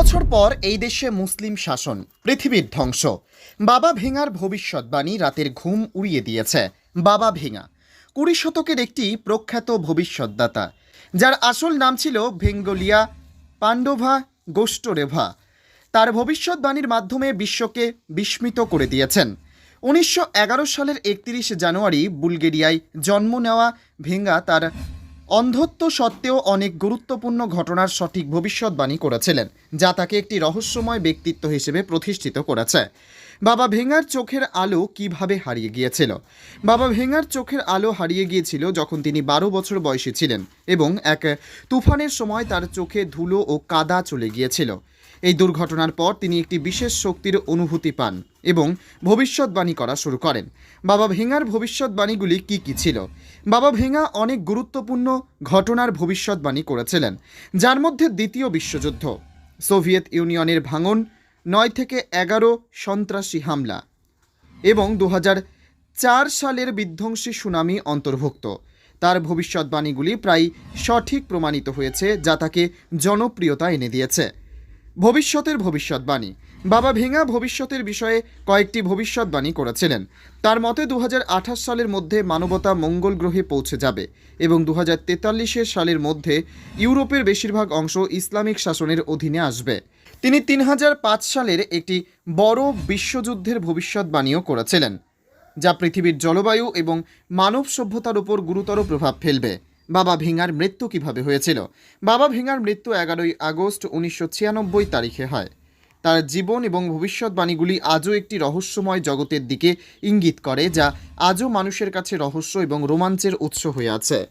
বছর পর এই দেশে মুসলিম শাসন, পৃথিবীর ধ্বংস। বাবা ভেঙার ভবিষ্যৎবাণী রাতের ঘুম উড়িয়ে দিয়েছে। বাবা ভেঙা, কুড়ি শতকের একটি প্রখ্যাত ভবিষ্যৎদাতা, যার আসল নাম ছিল ভেঙ্গলিয়া পাণ্ডভা গোষ্ঠরেভা। তার ভবিষ্যৎবাণীর মাধ্যমে বিশ্বকে বিস্মিত করে দিয়েছেন। উনিশশো এগারো সালের একত্রিশ জানুয়ারি বুলগেরিয়ায় জন্ম নেওয়া ভেঙ্গা তার অন্ধত্ব সত্ত্বেও অনেক গুরুত্বপূর্ণ ঘটনার সঠিক ভবিষ্যৎবাণী করেছিলেন, যা তাকে একটি রহস্যময় ব্যক্তিত্ব হিসেবে প্রতিষ্ঠিত করেছে। বাবা ভেঙার চোখের আলো কীভাবে হারিয়ে গিয়েছিল? বাবা ভেঙার চোখের আলো হারিয়ে গিয়েছিল যখন তিনি বারো বছর বয়সী ছিলেন এবং এক তুফানের সময় তার চোখে ধুলো ও কাদা চলে গিয়েছিল। এই দুর্ঘটনার পর তিনি একটি বিশেষ শক্তির অনুভূতি পান এবং ভবিষ্যৎবাণী করা শুরু করেন। বাবা ভেঙার ভবিষ্যৎবাণীগুলি কি কি ছিল? বাবা ভেঙা অনেক গুরুত্বপূর্ণ ঘটনার ভবিষ্যৎবাণী করেছিলেন, যার মধ্যে দ্বিতীয় বিশ্বযুদ্ধ, সোভিয়েত ইউনিয়নের ভাঙন, নয় থেকে এগারো সন্ত্রাসী হামলা এবং দু চার সালের বিধ্বংসী সুনামি অন্তর্ভুক্ত। তার ভবিষ্যৎবাণীগুলি প্রায় সঠিক প্রমাণিত হয়েছে, যা তাকে জনপ্রিয়তা এনে দিয়েছে। ভবিষ্যতের ভবিষ্যৎবাণী। বাবা ভেঙা ভবিষ্যতের বিষয়ে কয়েকটি ভবিষ্যৎবাণী করেছিলেন। তার মতে দু হাজার আঠাশ সালের মধ্যে মানবতা মঙ্গল গ্রহে পৌঁছে যাবে এবং দু হাজার সালের মধ্যে ইউরোপের বেশিরভাগ অংশ ইসলামিক শাসনের অধীনে আসবে। তিনি তিন হাজার পাঁচ সালের একটি বড় বিশ্বযুদ্ধের ভবিষ্যৎবাণীও করেছিলেন, যা পৃথিবীর জলবায়ু এবং মানব সভ্যতার উপর গুরুতর প্রভাব ফেলবে। বাবা ভেঙার মৃত্যু কীভাবে হয়েছিল? বাবা ভেঙার মৃত্যু এগারোই আগস্ট উনিশশো ছিয়ানব্বই তারিখে হয়। তার জীবন এবং ভবিষ্যৎবাণীগুলি আজও একটি রহস্যময় জগতের দিকে ইঙ্গিত করে, যা আজও মানুষের কাছে রহস্য এবং রোমাঞ্চের উৎস হয়ে আছে।